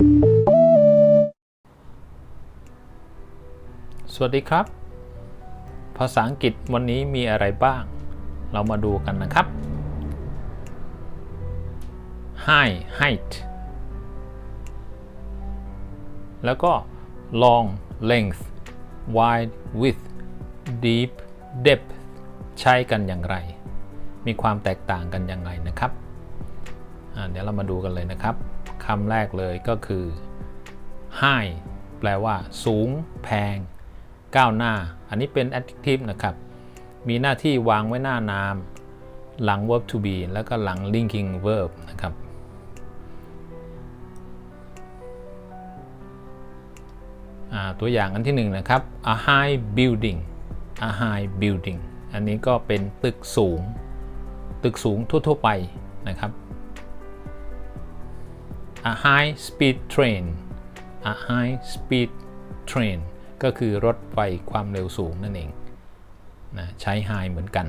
สวัสดีครับ ภาษาอังกฤษวันนี้มีอะไรบ้าง เรามาดูกันนะครับ high height แล้วก็ long length wide width deep depth ใช้กันอย่างไร มีความแตกต่างกันอย่างไรนะครับ เดี๋ยวเรามาดูกันเลยนะครับ คำแรกเลยก็คือ high แปลว่า สูง แพง ก้าวหน้า อันนี้เป็น adjective นะครับ มีหน้าที่วางไว้หน้านาม หลัง verb to be แล้วก็หลัง linking verb นะครับ ตัวอย่างอันที่หนึ่งนะครับ a high building a high building อันนี้ก็เป็นตึกสูง ตึกสูงทั่ว ๆ ไปนะครับ a high speed train a high speed train ก็คือรถไฟความเร็วสูงนั่นเองนะใช้ high เหมือนกัน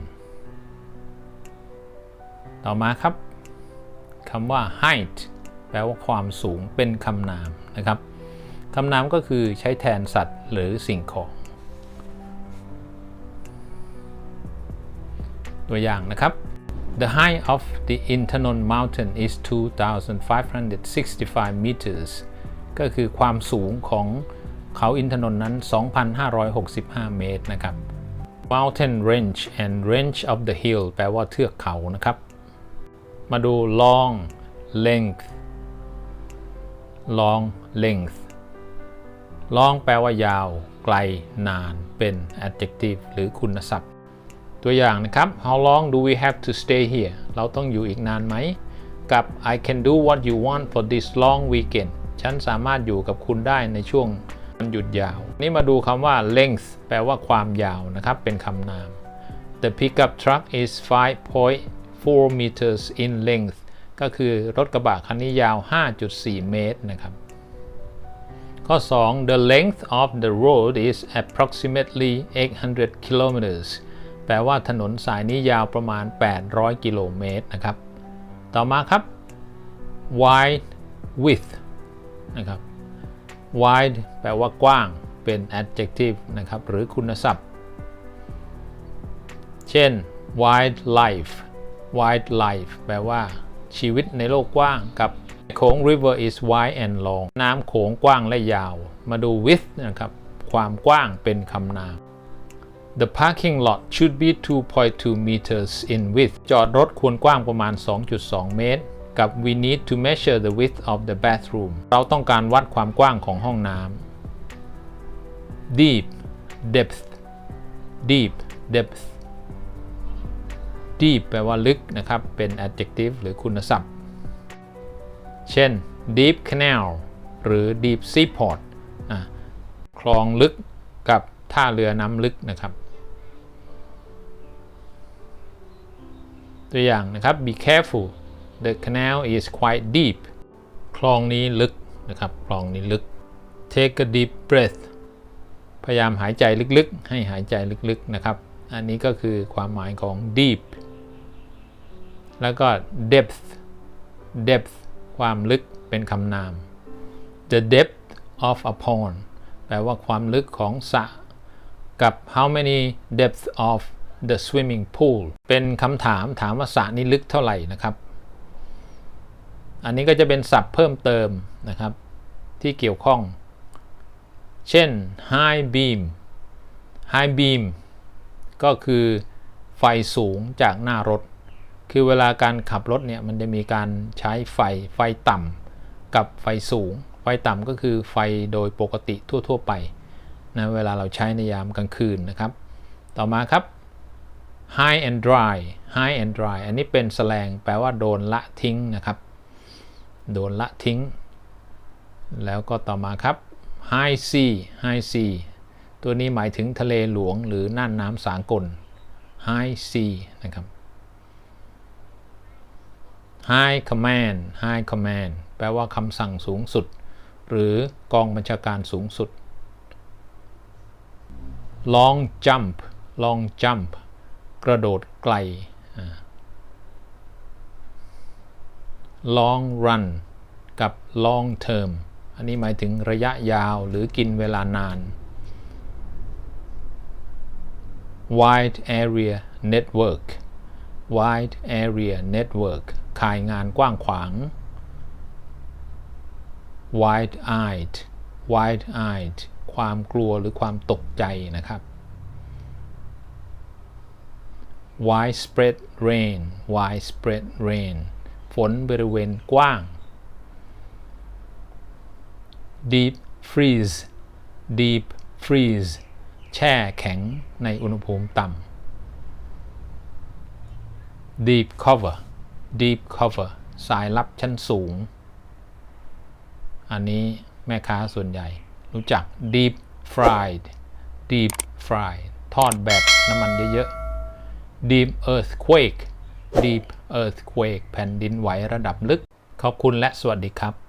ต่อมาครับคำว่า height แปลว่าความสูงเป็นคำนามนะครับคำนามก็คือใช้แทนสัตว์หรือสิ่งของ ตัวอย่างนะครับ The height of the Intanon mountain is 2,565 meters ก็คือความสูงของเขาอินทนนท์นั้น 2,565 เมตรนะครับ Mountain range and range of the hill แปลว่าเทือกเขานะครับ มาดู long length long length long แปลว่ายาว ไกล นาน เป็น adjective หรือคุณศัพท์ ตัวอย่างนะครับ How long do we have to stay here เราต้องอยู่อีกนานไหม กับ I can do what you want for this long weekend ฉันสามารถอยู่กับคุณได้ในช่วงวันหยุดยาว นี่มาดูคำว่า length แปลว่าความยาวนะครับ เป็นคำนาม The pickup truck is 5.4 meters in length ก็คือรถกระบะคันนี้ยาว 5.4 เมตรนะครับ ข้อ 2 The length of the road is approximately 800 kilometers ลว่าถนนสายนี้ยาวประมาณ 800 กิโลเมตรนะครับ ต่อมาครับ wide width นะครับ wide แปลว่ากว้างเป็น adjective นะครับ หรือคุณศัพท์ เช่น wide life wide life แปลว่าชีวิตในโลกกว้างกับโขง river is wide and long น้ำโขงกว้างและยาว มาดู width นะครับ ความกว้างเป็นคำนาม The parking lot should be 2.2 meters in width จอดรถควรกว้างประมาณ 2.2 เมตร กับ we need to measure the width of the bathroom เราต้องการวัดความกว้างของห้องน้ำ deep depth deep depth deep แปลว่าลึกนะครับ เป็น adjective หรือคุณศัพท์ เช่น deep canal หรือ deep seaport คลองลึกกับ ท่าเรือน้ำลึกนะครับ ตัวอย่างนะครับ be careful the canal is quite deep คลองนี้ลึกนะครับคลองนี้ลึก take a deep breath พยายามหายใจลึกๆ ให้หายใจลึกๆนะครับ อันนี้ก็คือความหมายของ deep แล้วก็ depth depth ความลึกเป็นคำนาม the depth of a pond แปลว่าความลึกของสระ กับ how many depth of the swimming pool เป็นคำถามถามว่าสระนี้ลึกเท่าไหร่นะครับ อันนี้ก็จะเป็นศัพท์เพิ่มเติมนะครับ ที่เกี่ยวข้อง เช่น high beam high beam ก็คือไฟสูงจากหน้ารถ คือเวลาการขับรถเนี่ยมันจะมีการใช้ไฟไฟต่ำกับไฟสูง ไฟต่ำก็คือไฟโดยปกติทั่ว ๆ ไป นะเวลาเราใช้ในยามกลางคืนนะครับ ต่อมาครับ high and dry high and dry อันนี้เป็นแสลงแปลว่าโดนละทิ้งนะครับ โดนละทิ้ง แล้วก็ต่อมาครับ high sea high sea ตัวนี้หมายถึงทะเลหลวงหรือน่านน้ำสากล high sea นะครับ high command high command แปลว่าคำสั่งสูงสุด หรือกองบัญชาการสูงสุด long jump long jump กระโดดไกล long run กับ long term อันนี้หมายถึงระยะยาวหรือกินเวลานาน wide area network wide area network ขายงานกว้างขวาง wide eyed wide eyed ความกลัวหรือความตกใจนะครับ widespread rain widespread rain ฝนบริเวณกว้าง deep freeze deep freeze แช่แข็งในอุณหภูมิต่ำ deep cover deep cover สายลับชั้นสูง อันนี้แม่ค้าส่วนใหญ่ รู้จัก deep fried deep fried ทอดแบบน้ำมันเยอะๆ deep earthquake deep earthquake แผ่นดินไหวระดับลึก ขอบคุณและสวัสดีครับ